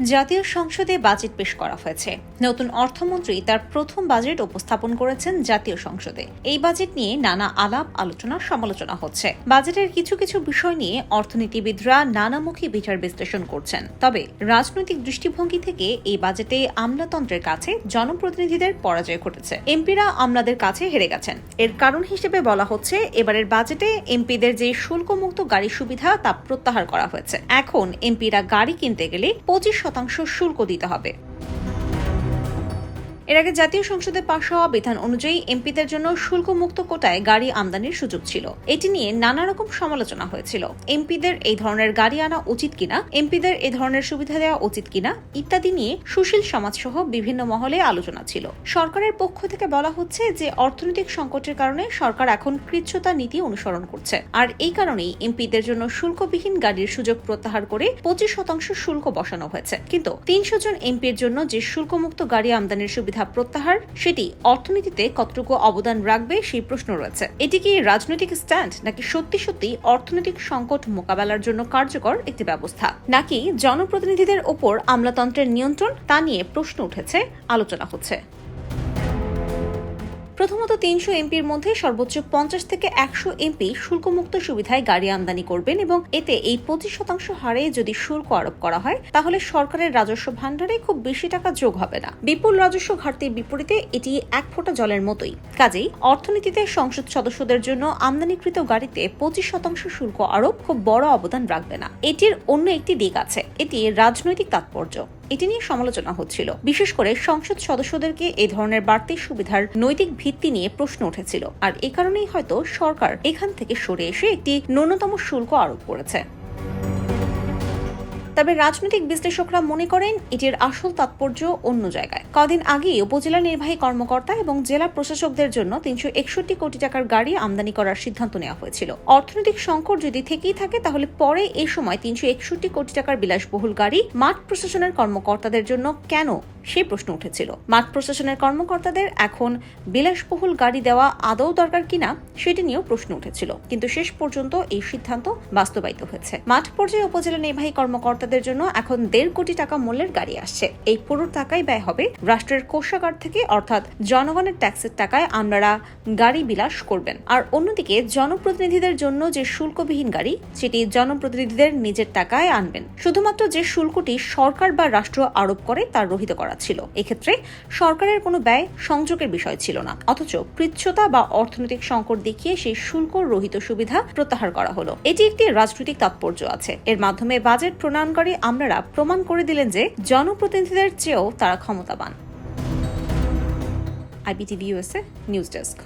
জাতীয় সংসদে বাজেট পেশ করা হয়েছে। নতুন অর্থমন্ত্রী তার প্রথম বাজেট উপস্থাপন করেছেন জাতীয় সংসদে। এই বাজেট নিয়ে নানা আলাপ, আলোচনা, সমালোচনা হচ্ছে। বাজেটের কিছু কিছু বিষয় নিয়ে অর্থনীতিবিদরা নানামুখী বিচার বিশ্লেষণ করছেন। তবে রাজনৈতিক দৃষ্টিভঙ্গি থেকে এই বাজেটে আমলাতন্ত্রের কাছে জনপ্রতিনিধিদের পরাজয় ঘটেছে। এমপিরা আমলাদের কাছে হেরে গেছেন। এর কারণ হিসেবে বলা হচ্ছে, এবারের বাজেটে এমপিদের যে শুল্কমুক্ত গাড়ি সুবিধা তা প্রত্যাহার করা হয়েছে। এখন এমপিরা গাড়ি কিনতে গেলে পঁচিশ শতাংশ শুল্ক দিতে হবে। এর আগে জাতীয় সংসদে পাশ হওয়া বিধান অনুযায়ী এমপিদের জন্য শুল্কমুক্ত কোটায় গাড়ি আমদানির সুযোগ ছিল। এটি নিয়ে নানা রকম সমালোচনা হয়েছিল। এমপিদের এই ধরনের গাড়ি আনা উচিত কিনা, এমপিদের এ ধরনের সুবিধা দেওয়া উচিত কিনা ইত্যাদি নিয়ে সুশীল সমাজ সহ বিভিন্ন মহলে আলোচনা ছিল। সরকারের পক্ষ থেকে বলা হচ্ছে যে অর্থনৈতিক সংকটের কারণে সরকার এখন কৃচ্ছতা নীতি অনুসরণ করছে। আর এই কারণেই এমপিদের জন্য শুল্কবিহীন গাড়ির সুযোগ প্রত্যাহার করে পঁচিশ শতাংশ শুল্ক বসানো হয়েছে। কিন্তু তিনশো জন এমপির জন্য যে শুল্কমুক্ত গাড়ি আমদানির সুবিধা প্রত্যাহার, সেটি অর্থনীতিতে কতটুকু অবদান রাখবে সেই প্রশ্ন রয়েছে। এটি কি রাজনৈতিক স্ট্যান্ড নাকি সত্যি সত্যি অর্থনৈতিক সংকট মোকাবেলার জন্য কার্যকর একটি ব্যবস্থা? নাকি জনপ্রতিনিধিদের ওপর আমলাতন্ত্রের নিয়ন্ত্রণ? তা নিয়ে প্রশ্ন উঠেছে, আলোচনা হচ্ছে। প্রথমত তিনশো এমপির মধ্যে সর্বোচ্চ পঞ্চাশ থেকে একশো এমপি শুল্কমুক্ত সুবিধায় গাড়ি আমদানি করবেন এবং এতে এই পঁচিশ শতাংশ হারে যদি শুল্ক আরোপ করা হয়, তাহলে সরকারের রাজস্ব ভাণ্ডারে খুব বেশি টাকা যোগ হবে না। বিপুল রাজস্ব ঘাটতির বিপরীতে এটি এক ফোঁটা জলের মতোই। কাজেই অর্থনীতিতে সংসদ সদস্যদের জন্য আমদানিকৃত গাড়িতে পঁচিশ শতাংশ শুল্ক আরোপ খুব বড় অবদান রাখবে না। এটির অন্য একটি দিক আছে। এটি রাজনৈতিক তাৎপর্য। এটি নিয়ে সমালোচনা হচ্ছিল। বিশেষ করে সংসদ সদস্যদেরকে এ ধরনের বাড়তি সুবিধার নৈতিক ভিত্তি নিয়ে প্রশ্ন উঠেছিল। আর এ কারণেই হয়তো সরকার এখান থেকে সরে এসে একটি ন্যূনতম শুল্ক আরোপ করেছে। তবে রাজনৈতিক বিশ্লেষকরা মনে করেন এটির আসল তাৎপর্য অন্য জায়গায়। কদিন আগে উপজেলা নির্বাহী কর্মকর্তা এবং জেলা প্রশাসকদের জন্য তিনশো একষট্টি কোটি টাকার গাড়ি আমদানি করার সিদ্ধান্ত নেওয়া হয়েছিল। অর্থনৈতিক সংকট যদি থেকেই থাকে, তাহলে পরে এ সময় তিনশো একষট্টি কোটি টাকার বিলাসবহুল গাড়ি মাঠ প্রশাসনের কর্মকর্তাদের জন্য কেন? সে প্রশ্ন উঠেছিল। মাঠ প্রশাসনের কর্মকর্তাদের এখন বিলাসবহুল গাড়ি দেওয়া আদৌ দরকার কিনা, সেটি নিয়েও প্রশ্ন উঠেছিল। কিন্তু শেষ পর্যন্ত এই সিদ্ধান্ত বাস্তবায়িত হয়েছে। মাঠ পর্যায়ে উপজেলা নির্বাহী কর্মকর্তাদের জন্য এখন দেড় কোটি টাকা মূল্যের গাড়ি আসছে। এই পুরো টাকাই ব্যয় হবে রাষ্ট্রের কোষাগার থেকে, অর্থাৎ জনগণের ট্যাক্সের টাকায় আপনারা গাড়ি বিলাস করবেন। আর অন্যদিকে জনপ্রতিনিধিদের জন্য যে শুল্কবিহীন গাড়ি, সেটি জনপ্রতিনিধিদের নিজের টাকায় আনবেন। শুধুমাত্র যে শুল্কটি সরকার বা রাষ্ট্র আরোপ করে তার রহিত করা ছিল। এক্ষেত্রে সরকারের কোনো ব্যয় সংযোগের বিষয় ছিল না। অথচ পৃচ্ছতা বা অর্থনৈতিক সংকট দেখিয়ে সেই শুল্ক রহিত সুবিধা প্রত্যাহার করা হলো। এটি একটি রাজনৈতিক তাৎপর্য আছে। এর মাধ্যমে বাজেট প্রণয়নকারী আমলারা প্রমাণ করে দিলেন যে জনপ্রতিনিধিদের চেয়েও তারা ক্ষমতাবান। IBTV USA news desk.